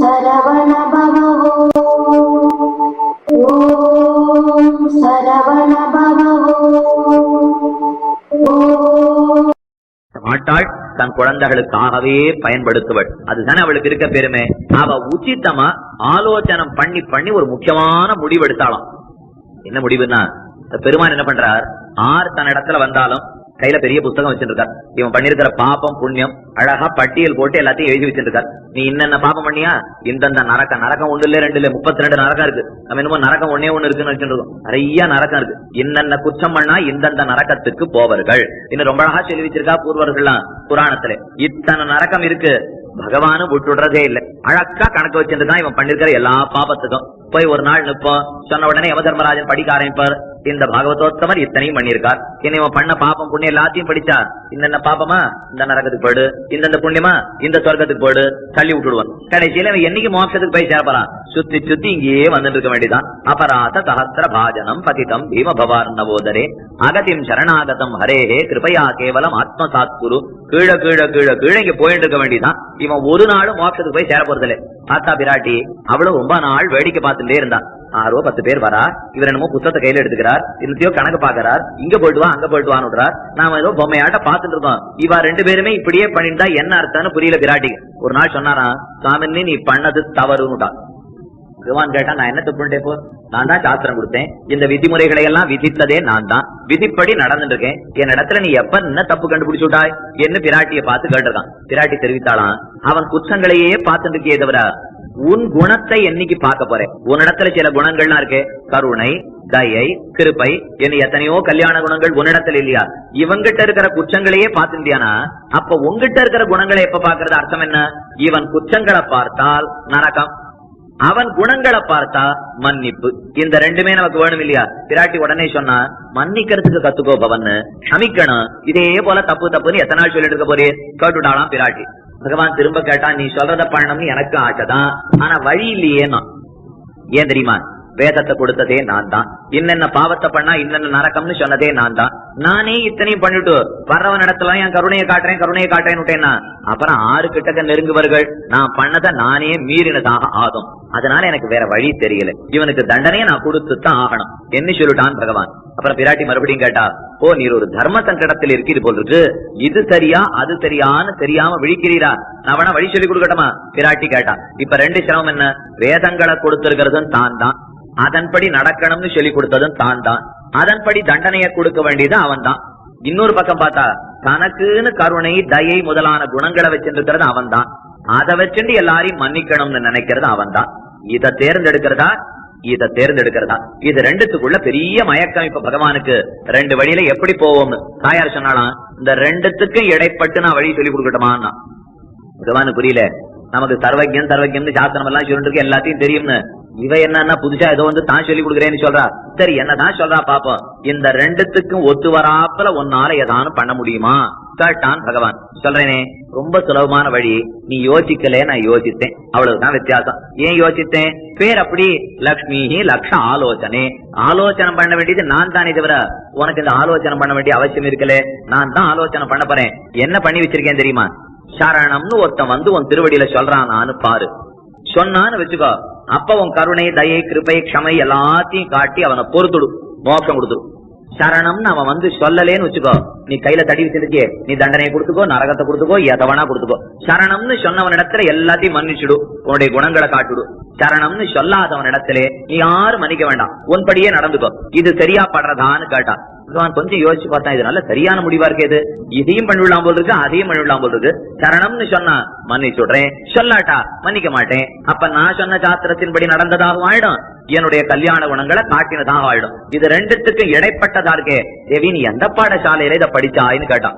சரவண பவோ ஓம் சரவண பவோ மாட்டாள் தன் குழந்தைகளுக்காகவே பயன்படுத்துவள். அதுதானே அவளுக்கு இருக்க பெருமை. அவ உச்சித்தமா ஆலோசனம் பண்ணி பண்ணி ஒரு முக்கியமான முடிவு எடுத்தாளாம். என்ன முடிவுன்னா பெருமான் என்ன பண்றார்? ஆர் தன் இடத்துல வந்தாலும் கையில பெரிய புத்தகம் வச்சிருக்கார் இவன் பண்ணிருக்கிற பாப்பம் புண்ணியம் அழகா பட்டியல் போட்டு எல்லாத்தையும் எழுதி வச்சிருக்கார் நீ இன்னென்ன பாப்பம் பண்ணியா? இந்தந்த நரக்கம் நரக்கம் ஒண்ணு இல்ல ரெண்டு இல்ல முப்பத்தி ரெண்டு நரக்கம் இருக்கு. நம்ம என்னமோ நரக்கம் ஒன்னே ஒண்ணு இருக்குன்னு வச்சிருக்கோம் நிறைய நரக்கம் இருக்கு. என்னென்ன குற்றம் பண்ணா இந்தந்த நரக்கத்துக்கு போவர்கள். இன்னும் ரொம்ப அழகா சொல்லி வச்சிருக்கா பூர்வர்கள்லாம் புராணத்துல. இத்தனை நரக்கம் இருக்கு. பகவானும் விட்டுடுறதே இல்ல. அழகா கணக்கு வச்சிருக்கான் இவன் பண்ணிருக்கிற எல்லா பாபத்துக்கும். போய் ஒரு நாள் நிற்போம். சொன்ன உடனே யமதர்மராஜன் படிக்க ஆரம்பிப்பார் இந்த பாகவதோத்தமர் இத்தனையும் பண்ணியிருக்கார். என்ன இவன் பண்ண பாப்பம் புண்ணியம் எல்லாத்தையும் படிச்சா இந்த பாப்பமா இந்த நரகத்துக்கு போடு இந்த புண்ணியமா? இந்த சொர்க்கத்துக்கு போடு தள்ளி விட்டுடுவான். கடைசியில இவன் என்னைக்கு மோட்சத்துக்கு போய் சேரப்பறான்? சுத்தி சுத்தி இங்கேயே வந்துட்டு இருக்க வேண்டியதான் அபராத சஹஸ்ர பாஜனம் பதிதம் பீம பவார் நவோதரே. அகதிம் சரணாகதம் ஹரேஹே கிருபையா கேவலம் ஆத்மசாத் குரு கீழ கீழ கீழ கீழ இங்க போயிட்டு இருக்க வேண்டியதான் இவன் ஒரு நாளும் மோட்சத்துக்கு போய் சேர போறதில்லை ஆத்தா பிராட்டி அவ்வளவு ரொம்ப நாள் வேடிக்கை பார்த்துட்டே இருந்தா. ஆறோ பத்து பேர் வரா இவர் என்னமோ புத்தகத்தை கையில எடுத்துக்கிறார் இல்லத்தையோ கணக்கு பாக்குறார் இங்க போயிட்டு வா அங்க போயிட்டு வான்னு நாம ஏதோ பொம்மையாட்ட பாத்துட்டு இருக்கோம். இவா ரெண்டு பேருமே இப்படியே பண்ணிட்டா என்ன அர்த்தம்னு புரியல பிராட்டி. ஒரு நாள் சொன்னாரா சாமி நீ பண்ணது தவறுன்னுட்டா. பகவான் கேட்டா நான் என்ன தப்பு போ நான் தான் சாஸ்திரம் கொடுத்தேன். இந்த விதிமுறைகளை எல்லாம் விதித்ததே நான் தான். விதிப்படி நடந்துட்டு இருக்கேன் என் இடத்துல நீ எப்ப என்ன தப்பு கண்டுபிடிச்சு விட்டாய் என்ன பிராட்டியை பார்த்து கேட்டிருக்கான். பிராட்டி தெரிவித்தாலாம் அவன் குற்றங்களையே பார்த்துட்டு இருக்கே தவிர உன் குணத்தை என்னைக்கு பார்க்க போறேன்? உன்னிடத்துல சில குணங்கள்லாம் இருக்கு. கருணை தயை கிருப்பை என்ன எத்தனையோ கல்யாண குணங்கள் உன்னிடத்துல இல்லையா? இவங்கிட்ட இருக்கிற குற்றங்களையே பார்த்துட்டியானா அப்ப உங்ககிட்ட இருக்கிற குணங்களை எப்ப பாக்குறது அர்த்தம் என்ன? இவன் குற்றங்களை பார்த்தால் நரகம் அவன் குணங்களை பார்த்தா மன்னிப்பு. இந்த ரெண்டுமே நமக்கு வேணும் இல்லையா பிராட்டி உடனே சொன்னா மன்னிக்கிறதுக்கு கத்துக்கோ பவன் க்ஷமிக்கணும். இதே போல தப்பு தப்புன்னு எத்தனை நாள் சொல்லிட்டு இருக்க போறே? கேட்டுட்டாலாம் பிராட்டி. பகவான் திரும்ப கேட்டா நீ சொல்றத பண்ணணும்னு எனக்கு ஆசைதான். ஆனா வழி இல்லையேன்னா. ஏன் தெரியுமா? வேதத்தை கொடுத்ததே நான் தான். என்னென்ன பாவத்தை பண்ணா இன்னென்ன நரக்கம்னு சொன்னதே நான் தான். நானே இத்தனையும் பண்ணிட்டு வர்றவன் இடத்துல என் கருணையை காட்டுறேன் கருணையை விட்டேன்னா அப்புறம் ஆறு கிட்டக்க நெருங்குவர்கள் நான் பண்ணதை நானே மீறினதாக ஆகும். அதனால எனக்கு வேற வழி தெரியல. இவனுக்கு தண்டனையை நான் கொடுத்துத்தான் ஆகணும். என்ன சொல்லிட்டான் பகவான்? அப்புறம் பிராட்டி மறுபடியும் கேட்டா ஓ நீர் ஒரு தர்ம சங்கடத்தில் இருக்கிறது போல் இருக்கு. இது சரியா அது சரியான்னு தெரியாம விழிக்கிறீரா? நான் வேணா வழி சொல்லி கொடுக்கட்டுமா? பிராட்டி கேட்டா இப்ப ரெண்டு சிரமம் என்ன? வேதங்களை கொடுத்திருக்கிறதும் தான் தான். அதன்படி நடக்கணும்னு சொல்லி கொடுத்ததும் தான் தான் அதன்படி தண்டனையை கொடுக்க வேண்டியது அவன் தான் இன்னொரு பக்கம் பார்த்தா தனக்குன்னு கருணை தயை முதலான குணங்களை வச்சிருக்கிறது அவன் தான் அதை வச்சுட்டு எல்லாரையும் மன்னிக்கணும்னு நினைக்கிறது அவன் தான் இதை தேர்ந்தெடுக்கிறதா? இதை தேர்ந்தெடுக்கிறதா? இது ரெண்டுத்துக்குள்ள பெரிய மயக்கம். இப்ப பகவானுக்கு ரெண்டு வழியில எப்படி போவோம் தாயார் சொன்னாலாம் இந்த ரெண்டுத்துக்கும் இடைப்பட்டு நான் வழி சொல்லி கொடுக்கட்டுமான்னா. பகவானு புரியல. நமக்கு சர்வஜன் சர்வஜன் சாஸ்திரம் எல்லாம் சொல்லிட்டு எல்லாத்தையும் தெரியும்னு. இவ என்னன்னா புதுசா ஏதோ வந்து தான் சொல்லி கொடுக்குறேன்னு சொல்றா. சரி என்னதான் சொல்றா பாப்போம். இந்த ரெண்டுத்துக்கும் ஒத்து வராப்புல உன்னால ஏதானும் பண்ண முடியுமா? கேட்டான் பகவான். சொல்றேனே ரொம்ப சுலபமான வழி. நீ யோசிக்கல நான் யோசித்தேன். அவ்வளவுதான் வித்தியாசம். ஏன் யோசித்தேன்? பேர் அப்படி லக்ஷ்மி லக்ஷ ஆலோசனை. ஆலோசனை பண்ண வேண்டியது நான் தானே தவிர உனக்கு இந்த ஆலோசனை பண்ண வேண்டிய அவசியம் இருக்கல. நான் தான் ஆலோசனை பண்ண போறேன். என்ன பண்ணி வச்சிருக்கேன் தெரியுமா? சரணம்னு ஒருத்தன் வந்து உன் திருவடியில சொல்றானான்னு பாரு. சொன்னான்னு வச்சுக்கோ. அப்ப உன் கருணை தயை கிருபை க்ஷமை எல்லாத்தையும் காட்டி அவனை பொறுத்துடு. மோட்சம் கொடுத்துடும் சரணம்னு அவன் வந்து சொல்லலேன்னு வச்சுக்கோ. நீ கையில தடி வச்சிருக்கியே நீ தண்டனையை கொடுத்துக்கோ நரகத்தை கொடுத்துக்கோ எதவனா கொடுத்துக்கோ. சரணம்னு சொன்னவன் இடத்துல எல்லாத்தையும் மன்னிச்சுடு. உன்னுடைய குணங்களை காட்டுடும் சரணம்னு சொல்லாதவன் இடத்துல நீ யாரும் மன்னிக்க வேண்டாம். உன்படியே நடந்துக்கோ. இது சரியா படுறதான்னு கேட்டான் பகவான் கொஞ்சம் யோசிச்சு பார்த்தா இதனால சரியான முடிவா இருக்கு இது. இதையும் பண்ணிவிடலாம் போல் இருக்கு அதையும் பண்ணிவிடலாம் போல் இருக்கு. சரணம்னு சொன்னா மன்னிச்சுடுறேன் சொல்லாட்டா மன்னிக்க மாட்டேன். அப்ப நான் சொன்ன சாஸ்திரத்தின்படி நடந்ததாக ஆயிடும். என்னுடைய கல்யாண குணங்களை காட்டினதாக ஆயிடும். இது ரெண்டுத்துக்கும் இடைப்பட்டதா இருக்கே. தேவி நீ எந்த பாடசாலையில இதை படிச்சாயின்னு கேட்டான்.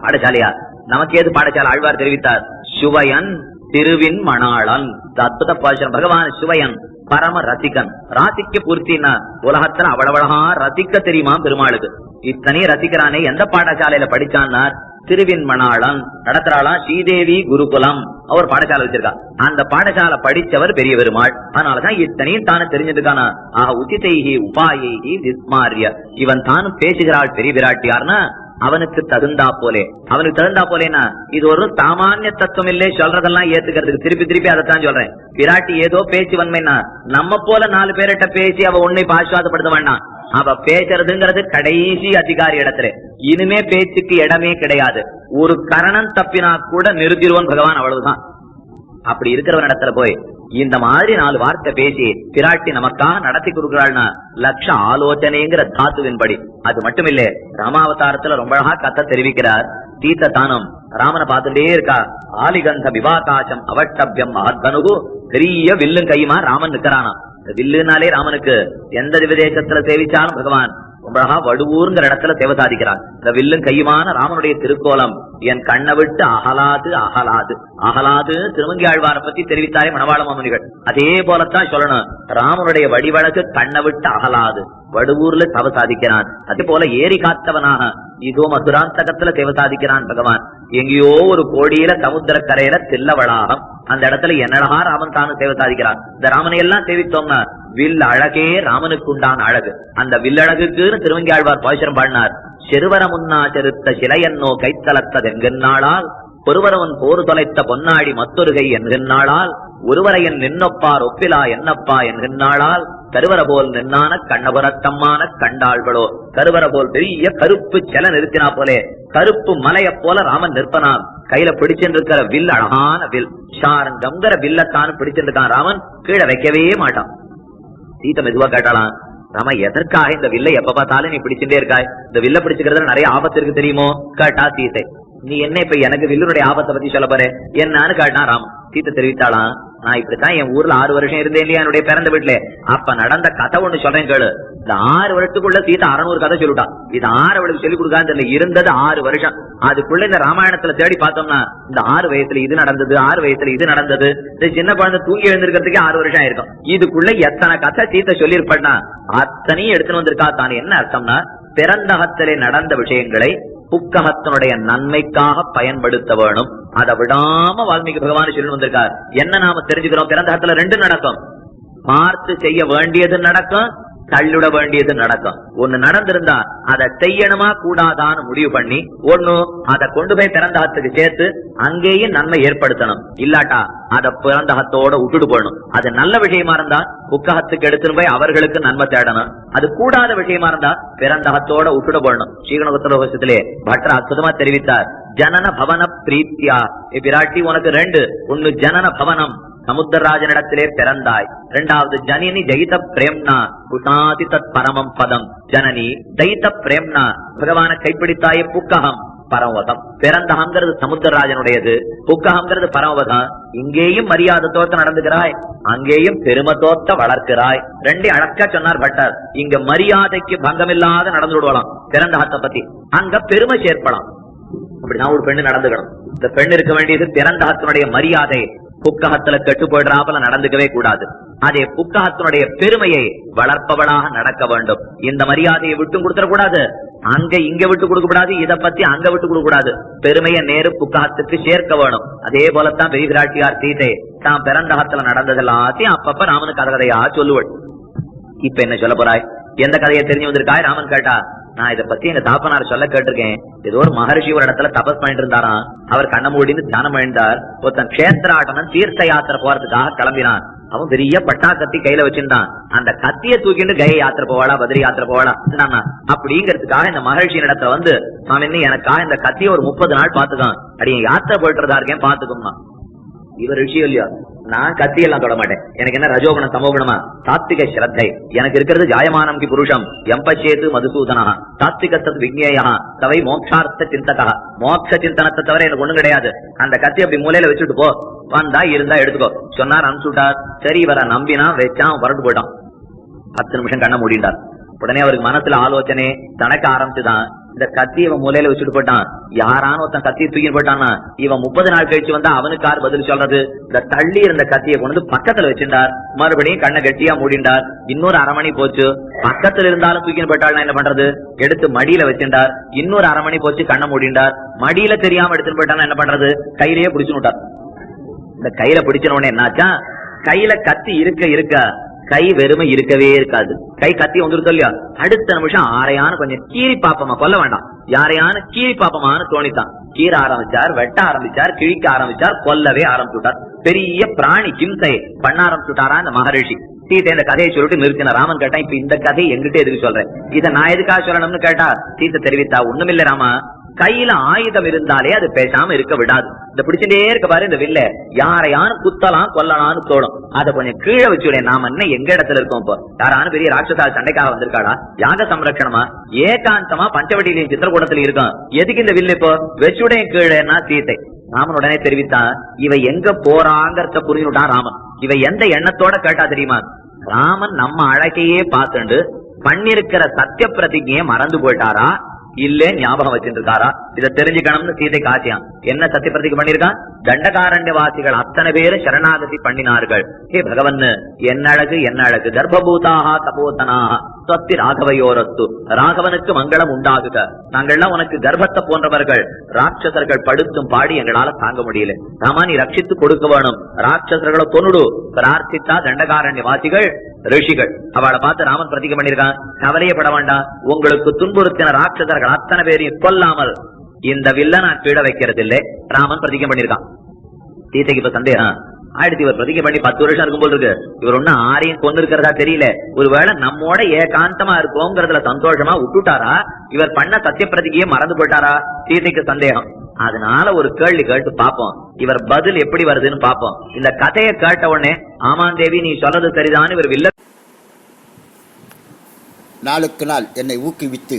பாடசாலையா? நமக்கு ஏது பாடசாலை? ஆழ்வார் தெரிவித்தார். சுவையன் திருவின் மணாளன். அற்புத பாசனம் பகவான் சிவயன் பரம ரசிகன். ராசிக்க பூர்த்தின்னா உலகத்துல அவ்வளவழகா ரசிக்க தெரியுமா பெருமாளுக்கு? இத்தனை ரசிக்கிறானே எந்த பாடசாலையில படிச்சான்னா திருவின் மணாளன் நடத்துறாளாம் ஸ்ரீதேவி குருகுலம். அவர் பாடசாலை வச்சிருக்கா. அந்த பாடசாலை படிச்சவர் பெரிய பெருமாள். அதனாலதான் இத்தனையும் தானே தெரிஞ்சிருக்கானா? ஆக உச்சிதைகி உபாயைகி விஸ்மாரிய. இவன் தானும் பேசுகிறாள் பெரிய விராட்டியார்னா அவனுக்கு தகுந்தா போலே. அவனுக்கு தகுந்தா போலேனா இது ஒரு சாமானிய தத்துவம் இல்லை சொல்றதெல்லாம் ஏத்துக்கிறதுக்கு. திருப்பி திருப்பி அதைத்தான் சொல்றேன். பிராட்டி ஏதோ பேச்சு வன்மைன்னா நம்ம போல நாலு பேர்கிட்ட பேசி அவ உன்னை பாசுவாதப்படுத்த வேண்டாம் அவ பேசுறதுங்கிறது கடைசி அதிகாரி இடத்துல. இனிமே பேச்சுக்கு இடமே கிடையாது. ஒரு கரணம் தப்பினா கூட நிறுத்திடுவோம் பகவான். அவ்வளவுதான். அப்படி இருக்கிறவன் இடத்துல போய் இந்த மாதிரி நாலு வார்த்தை பேசி பிராட்டி நமக்காக நடத்தி கொடுக்கிறாள்னா லட்ச ஆலோசனைங்கிற தாத்துவின்படி. அது மட்டுமில்ல ராமாவதாரத்துல ரொம்ப அழகா கத்த தெரிவிக்கிறார். தீர்த்த தானம் ராமனை பார்த்துட்டே இருக்கா. ஆலிகந்த விவாகாசம் அவட்டபியம் மகத்வனுகு பெரிய வில்லும் கையுமா ராமன் நிக்கிறானா வில்லுனாலே ராமனுக்கு எந்த விதேசத்துல சேவிச்சாலும் பகவான் ரொம்ப அழகா வடுவூர்ங்கிற இடத்துல சேவை சாதிக்கிறான் இந்த வில்லும் கையுமான ராமனுடைய திருக்கோலம் என் கண்ணை விட்டு அகலாது அகலாது. அகலாது திருமங்கி ஆழ்வாரை பத்தி தெரிவித்தாரே மணவாள மாமுனிகள். அதே போலத்தான் சொல்லணும். ராமனுடைய வடிவழகு கண்ணை விட்டு அகலாது. வடுவூர்ல தவ சாதிக்கிறான். அதே போல ஏரி காத்தவனாக. இதோ மதுராந்தகத்துல தேவ சாதிக்கிறான் பகவான். எங்கேயோ ஒரு கோடியில சமுத்திர கரையில தில்லவளாகம் அந்த இடத்துல என்னடா ராமன் தானும் தேவ சாதிக்கிறான். இந்த ராமனை எல்லாம் சேவித்தோம்னா வில் அழகே ராமனுக்கு உண்டான அழகு. அந்த வில்லழகுக்குன்னு திருவங்கி ஆழ்வார் பாசுரம் பாடினார். செருவர முன்னா செருத்த சிலையன்னோ என்கின்றாளால் ஒருவரவன் போர் தொலைத்த பொன்னாடி மத்தொருகை என்கின்றாளால் ஒருவரையன் நின்னொப்பார் ஒப்பிலா என்னப்பா என்கின்றாளால் கருவர போல் நின்னான கண்ணபுரத்தம்மான கண்டாள்களோ கருவர போல் பெரிய கருப்பு செல நிறுத்தினா போலே கருப்பு மலைய போல ராமன் நிற்பனான். கையில பிடிச்சிருக்கிற வில் அழகான வில். ஷாரங்கம்ங்கிற வில்லத்தான் பிடிச்சிருக்கான் ராமன் கீழே வைக்கவே மாட்டான். சீத்த மெதுவா கேட்டாலாம் ராம எதற்காக இந்த வில்லை எப்ப பார்த்தாலும் நீ பிடிச்சுட்டே இருக்காய்? இந்த வில்ல பிடிச்சுக்கிறதுல நிறைய ஆபத்து இருக்கு தெரியுமோ? கேட்டா சீத்தை. நீ என்ன இப்ப எனக்கு வில்லுடைய ஆபத்தை பத்தி சொல்ல போற? என்னன்னு காட்டினா ராம். சீத்தை தெரிவித்தாளாம். நான் இப்படித்தான் என் ஊர்ல ஆறு வருஷம் இருந்தேன் இல்லையா என்னுடைய பிறந்த வீட்டுல? அப்ப நடந்த கதை ஒண்ணு சொல்றேன் கேளு. இந்த ஆறு வருஷத்துக்குள்ள சீதா அறநூறு கதை சொல்லிட்டான் இது ஆறு அவளுக்கு சொல்லி கொடுக்காது தெரியல. இருந்தது ஆறு வருஷம். அதுக்குள்ள இந்த ராமாயணத்துல தேடி பார்த்தோம்னா இந்த ஆறு வயசுல இது நடந்தது ஆறு வயசுல இது நடந்தது. இந்த சின்ன குழந்தை தூங்கி எழுந்திருக்கிறதுக்கே ஆறு வருஷம் ஆயிருக்கும். இதுக்குள்ள எத்தனை கதை சீத்தை சொல்லியிருப்பா அத்தனையும் எடுத்துன்னு வந்திருக்கா. தான் என்ன அர்த்தம்னா பிறந்தகத்திலே நடந்த விஷயங்களை புக்ககத்தினுடைய நன்மைக்காக பயன்படுத்த வேணும் அதை விடாம வால்மீகி பகவான் சொல்லி வந்திருக்கார். என்ன நாம தெரிஞ்சுக்கிறோம்? பிறந்தகத்துல ரெண்டு நடக்கும். பார்த்து செய்ய வேண்டியது நடக்கும். தள்ளிட வேண்டியது நடக்கும். ஒண்ணு நடந்திருந்தா அதை செய்யணுமா கூடாதான்னு முடிவு பண்ணி ஒண்ணு அதை கொண்டு போய் பிறந்தகத்துக்கு சேர்த்து அங்கேயும் நன்மை ஏற்படுத்தணும். இல்லாட்டா அதை பிறந்தகத்தோட விட்டுட்டு போடணும் அது நல்ல விஷயமா இருந்தா புக்ககத்துக்கு எடுத்துன்னு போய் அவர்களுக்கு நன்மை தேடணும். அது கூடாத விஷயமா இருந்தா பிறந்தகத்தோட விட்டுட்டு போடணும் ஸ்ரீகணபத்திலே பட்டர் அற்புதமா தெரிவித்தார். ஜனன பவன பிரீத்தியா. பிராட்டி உனக்கு ரெண்டு. ஒன்னு ஜனன பவனம். சமுத்திரராஜனிடத்திலே பிறந்தாய். இரண்டாவது ஜனனி ஜெயித பிரேம்னா. குஷாதி தத் பரமம் பதம். ஜனனி ஜெயித பிரேம்னா. பகவான கைப்பிடித்தாயே புக்ககம் பரமவதம். பிறந்தகங்கிறது சமுத்திரராஜனுடையது. புக்ககங்கிறது பரமவதம். இங்கேயும் மரியாதை தோத்த நடந்துகிறாய். அங்கேயும் பெருமை தோத்த வளர்க்கிறாய். ரெண்டே அழக்க சொன்னார் பட்டர். இங்க மரியாதைக்கு பங்கமில்லாத நடந்து விடுவலாம் பிறந்தகத்தை பத்தி. அங்க பெருமை சேர்ப்பலாம் அப்படிதான் ஒரு பெண்ணு நடந்துக்கணும். இந்த பெண் இருக்க வேண்டியது பிறந்தகத்தினுடைய மரியாதை. புக்ககத்துல கெட்டு போயிடுறாப்புல நடந்துக்கவே கூடாது. அதே புக்ககத்தினுடைய பெருமையை வளர்ப்பவளாக நடக்க வேண்டும். இந்த மரியாதையை விட்டு கொடுத்துடக்கூடாது. அங்க இங்க விட்டு கொடுக்க கூடாது இத பத்தி அங்க விட்டு கொடுக்க கூடாது பெருமையை நேரு புக்ககத்துக்கு சேர்க்க வேணும். அதே போலத்தான் பெரியவிராட்டியார் சீதை தான் பிறந்தகத்துல நடந்தது எல்லாத்தையும் அப்பப்ப ராமனுக்கு கதை கதையா சொல்லுவள். இப்ப என்ன சொல்ல போறாய்? எந்த கதையை தெரிஞ்சு வந்திருக்காய்? ராமன் கேட்டா நான் இத பத்தி எங்க தாப்பனார் சொல்ல கேட்டிருக்கேன். ஏதோ ஒரு மகர்ஷி ஒரு இடத்துல தபஸ் பண்ணிட்டு இருந்தாராம் அவர் கண்ண மூடினு தியானம் பண்ணிட்டார். ஒருத்தன் கஷேத்திராட்டனன் தீர்த்த யாத்திரை போறதுக்காக கிளம்பினான். அவன் பெரிய பட்டா கத்தி கையில வச்சிருந்தான். அந்த கத்திய தூக்கிட்டு கய யாத்திரை போவாளா பதிரி யாத்திரை போவாளா? நானா அப்படிங்கிறதுக்காக இந்த மகர்ஷியின் இடத்துல வந்து நான் எனக்காக இந்த கத்திய ஒரு முப்பது நாள் பாத்துக்கான் அடி யாத்திரை போயிட்டு இருக்கேன் பாத்துக்கோமா இவர் ரிஷி இல்லையா? நான் கத்தி எல்லாம் தொட மாட்டேன். எனக்கு என்ன ரஜோகுணம் சமோகுணமா? தாத்திக ஸ்ரத்தை. எனக்கு இருக்கிறது ஜாயமானம் கி புருஷம். எம்பச்சேத்து மதுசூதனா. சாத்விக சத் விக்னேயா தவை மோக்ஷார்த்த சிந்தகா. மோட்ச சிந்தனத்தை தவிர எனக்கு ஒண்ணும் கிடையாது. அந்த கத்தி அப்படி மூலையில வச்சுட்டு போ. வந்தா இருந்தா எடுத்துக்கோ. சொன்னார் அனுப்பிச்சுட்டார். சரி இவரை நம்பினா வச்சான் வரட்டு போயிட்டான். பத்து நிமிஷம் கண்ண மூடிட்டார். உடனே அவருக்கு மனசுல ஆலோசனை தனக்கு ஆரம்பிச்சுதான். இந்த கத்தி இவன் மூலையில வச்சுட்டு போயிட்டான். யாரான ஒருத்தன் கத்தியை தூக்கி போட்டான்னா இவன் முப்பது நாள் கழிச்சு வந்தா அவனுக்கு யார் பதில் சொல்றது? இந்த தள்ளி இருந்த கத்தியை கொண்டு வந்து பக்கத்துல வச்சிருந்தார். மறுபடியும் கண்ணை கட்டியா மூடிண்டார். இன்னொரு அரை மணி போச்சு. பக்கத்துல இருந்தாலும் தூக்கி போட்டாள்னா என்ன பண்றது? எடுத்து மடியில வச்சிருந்தார். இன்னொரு அரை மணி போச்சு கண்ணை மூடிண்டார். மடியில தெரியாம எடுத்துட்டு போயிட்டானா என்ன பண்றது? கையிலேயே பிடிச்சு விட்டார். இந்த கையில பிடிச்ச உடனே என்னாச்சா? கையில கத்தி இருக்க இருக்க கை வெறுமை இருக்கவே இருக்காது. கை கத்தி வந்துருத்தோ இல்லையா அடுத்த நிமிஷம் ஆரையான கொஞ்சம் கீறி பாப்பமா கொல்ல வேண்டாம். யாரையான கீறி பாப்பமான்னு தோணித்தான். கீற ஆரம்பிச்சார் வெட்ட ஆரம்பிச்சார் கிழிக்க ஆரம்பிச்சார் கொல்லவே ஆரம்பிச்சுட்டார். பெரிய பிராணி ஹிம்சை பண்ண ஆரம்பிச்சுட்டாரா இந்த மகரிஷி. சீத்தை இந்த கதையை சொல்லிட்டு நிறுத்தின ராமன் கேட்டா இப்ப இந்த கதையை எங்கிட்ட எதுக்கு சொல்றேன்? இத நான் எதுக்காக சொல்லணும்னு கேட்டா சீத்தை தெரிவித்தா ஒண்ணுமில்ல ராமா. கையில ஆயுதம் இருந்தாலே அது பேசாம இருக்க விடாது. இந்த பிடிச்சிட்டே இருக்க பாரு இந்த வில்ல. யாரையானு குத்தலாம் கொல்லலாம்னு தோணும். அதை கொஞ்சம் கீழே வச்சுடைய நாம என்ன எங்க இடத்துல இருக்கோம் இப்போ? யாரானு பெரிய ராட்சசால் சண்டைக்காக வந்திருக்காடா யாக சம்ரட்சணமா ஏகாந்தமா பஞ்சவட்டியிலையும் சித்திரக்கூடத்துல இருக்கும். எதுக்கு இந்த வில்லு இப்போ? வச்சுடைய கீழேன்னா சீத்தை. ராமன் உடனே தெரிவித்தான் இவ எங்க போறாங்கிறத புரிஞ்சுட்டான் ராமன். இவ எந்த எண்ணத்தோட கேட்டா தெரியுமா? ராமன் நம்ம அழகையே பார்த்துண்டு பண்ணிருக்கிற சத்திய பிரதிஜையை மறந்து போயிட்டாரா? இல்ல ஞாபகம் வச்சுட்டு இருக்காரா இதை தெரிஞ்சுக்கணும்னு சீதை காட்டியான். என்ன சத்திய பிரதிஜை பண்ணிருக்கான் தண்டகாரண்யவாசிகள் அத்தனை பேரு சரணாகதி பண்ணினார்கள். ஹே பகவன் என்ன அழகு என்ன அழகு. கர்ப்பபூதாக தபோதனாக சொத்தி ராகவையோரத்து. ராகவனுக்கு மங்களம் உண்டாகுக. நாங்கள்லாம் உனக்கு கர்ப்பத்தை போன்றவர்கள். ராட்சசர்கள் படுத்தும் பாடி எங்களால தாங்க முடியல. ராமா நீ ரட்சித்து கொடுக்க வேணும். ராட்சசர்களை கொன்னுடு பிரார்த்தித்தா தண்டகாரண்ய வாசிகள் ரிஷிகள். அவளை பார்த்து ராமன் பிரதிகம் பண்ணிருக்கான் கவலையப்பட வேண்டாம். உங்களுக்கு துன்புறுத்தின ராட்சசர்கள் அத்தனை பேரையும் கொல்லாமல் இந்த வில்ல நான் கீழே வைக்கிறது இல்லை ராமன் பிரதிகை பண்ணிருக்கான் சீதைக்கு இப்ப சந்தேகம். ஆயிடுச்சு இவர் பிரதிகை பண்ணி பத்து வருஷம் இருக்கும் போல் இருக்கு. இவர் ஒன்னும் ஆரையும் கொண்டு இருக்கிறதா தெரியல. ஒருவேளை நம்மோட ஏகாந்தமா இருக்கோங்கிறதுல சந்தோஷமா விட்டுட்டாரா? இவர் பண்ண சத்திய பிரதிகையை மறந்து போயிட்டாரா? சீதைக்கு சந்தேகம். அதனால ஒரு கேள்வி கேட்டு பாப்போம் இவர் பதில் எப்படி வருதுன்னு பாப்போம் இந்த கதையை கேட்ட உடனே ஆமான் தேவி நீ சொல்றது சரிதான் இவர் வில்ல நாளுக்கு நாள் என்னை ஊக்குவித்து